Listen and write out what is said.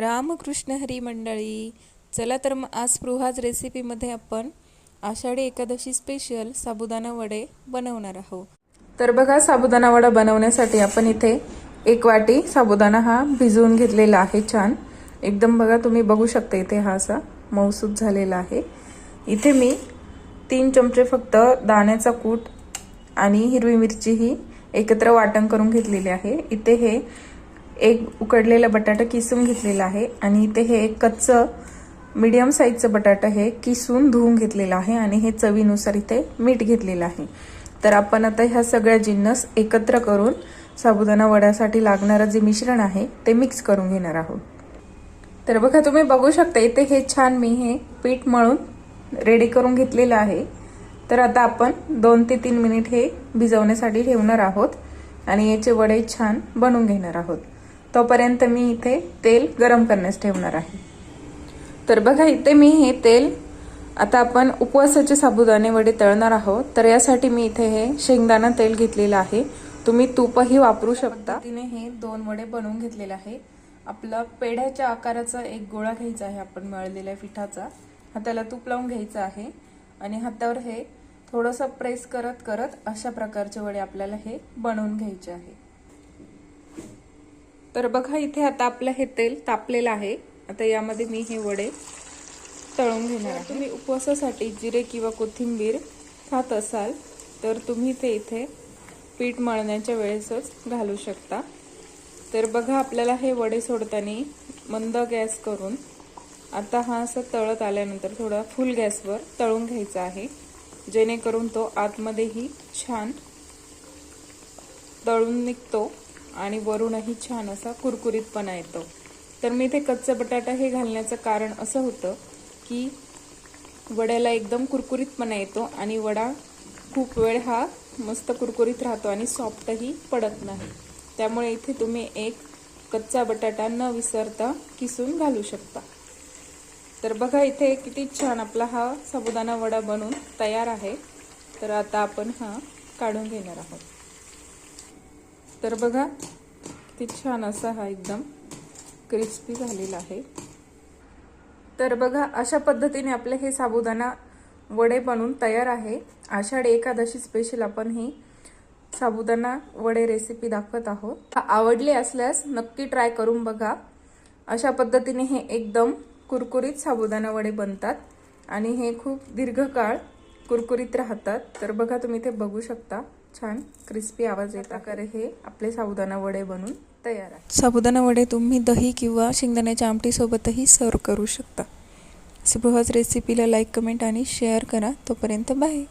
रामकृष्ण हरी मंडळी चला तर मग आज स्पृहाज रेसिपीमध्ये आपण आषाढी एकादशी स्पेशल साबुदाणा वडे बनवणार आहोत. तर बघा साबुदाणा वडा बनवण्यासाठी आपण इथे एक वाटी साबुदाणा हा भिजवून घेतलेला आहे छान. एकदम बघा तुम्ही बघू शकता इथे हा असा मौसूद झालेला आहे. इथे मी तीन चमचे फक्त दाण्याचा कूट आणि हिरवी मिरची ही एकत्र वाटण करून घेतलेली आहे. इथे हे एक उकडलेला बटाटा किसून घेतलेला आहे आणि इथे हे एक कच्चं मीडियम साईजचं बटाटा हे किसून धुवून घेतलेलं आहे आणि हे चवीनुसार इथे मीठ घेतलेलं आहे. तर आपण आता ह्या सगळ्या जिन्नस एकत्र करून साबुदाणा वड्यासाठी लागणारं जे मिश्रण आहे ते मिक्स करून घेणार आहोत. तर बघा तुम्ही बघू शकता इथे हे छान मी हे पीठ मळून रेडी करून घेतलेलं आहे. तर आता आपण दोन ते तीन मिनिट हे भिजवण्यासाठी ठेवणार आहोत आणि याचे वडे छान बनवून घेणार आहोत. तोपर्यंत मी इथे तेल गरम करण्यास ठेवणार आहे. तर बघा इथे मी हे तेल आता आपण उपवासाचे साबुदाणे वडे तळणार आहोत. तर यासाठी मी इथे हे शेंगदाणा तेल घेतलेलं आहे. तुम्ही तूपही वापरू शकता. तिने हे दोन वडे बनवून घेतलेले आहे. आपलं पेढ्याच्या आकाराचा एक गोळा घ्यायचा आहे. आपण मळलेल्या पिठाचा. हाताला तूप लावून घ्यायचं आहे. आणि हातावर हे थोडंसं प्रेस करत करत अशा प्रकारचे वडे आपल्याला हे बनवून घ्यायचे आहे. तर बघा इथे आता आपलं हे तेल तापलेलं आहे. आता यामध्ये मी हे वडे तळून घेणार आहे. तुम्ही उपवासासाठी जिरे किंवा कोथिंबीर खात असाल तर तुम्ही ते इथे पीठ मळण्याच्या वेळेसच घालू शकता. तर बघा आपल्याला हे वडे सोडताना मंद गॅस करून आता हा असं तळत आल्यानंतर थोडा फुल गॅसवर तळून घ्यायचा आहे. जेणेकरून तो आतमध्येही छान तळून निघतो. आणि वरूनही छान असा कुरकुरीतपणा येतो. तर मी इथे कच्चा बटाटा हे घालण्याचं कारण असं होतं की वड्याला एकदम कुरकुरीतपणा येतो आणि वडा खूप वेळ हा मस्त कुरकुरीत राहतो आणि सॉफ्टही पडत नाही. त्यामुळे इथे तुम्ही एक कच्चा बटाटा न विसरता किसून घालू शकता. तर बघा इथे किती छान आपला हा साबुदाणा वडा बनून तयार आहे. तर आता आपण हा काढून घेणार आहोत. तर बघा किती छान असा हा एकदम क्रिस्पी झालेला आहे. तर बघा अशा पद्धतीने आपले हे साबुदाणा वडे बनून तयार आहे. आषाढी एकादशी स्पेशल आपण ही साबुदाणा वडे रेसिपी दाखवत आहोत. आवडले असल्यास नक्की ट्राय करून बघा. अशा पद्धतीने हे एकदम कुरकुरीत साबुदाणा वडे बनतात आणि हे खूप दीर्घकाळ कुरकुरीत राहतात. तर बघा तुम्ही ते बघू शकता. छान क्रिस्पी आवाज येत आकारे हे आपले साबुदाणा वडे बनून तयार आहे. साबुदाणा वडे तुम्ही दही किंवा शेंगदाण्याच्या आमटीसोबतही सर्व करू शकता. सुबहच रेसिपीला लाईक कमेंट आणि शेअर करा. तोपर्यंत बाय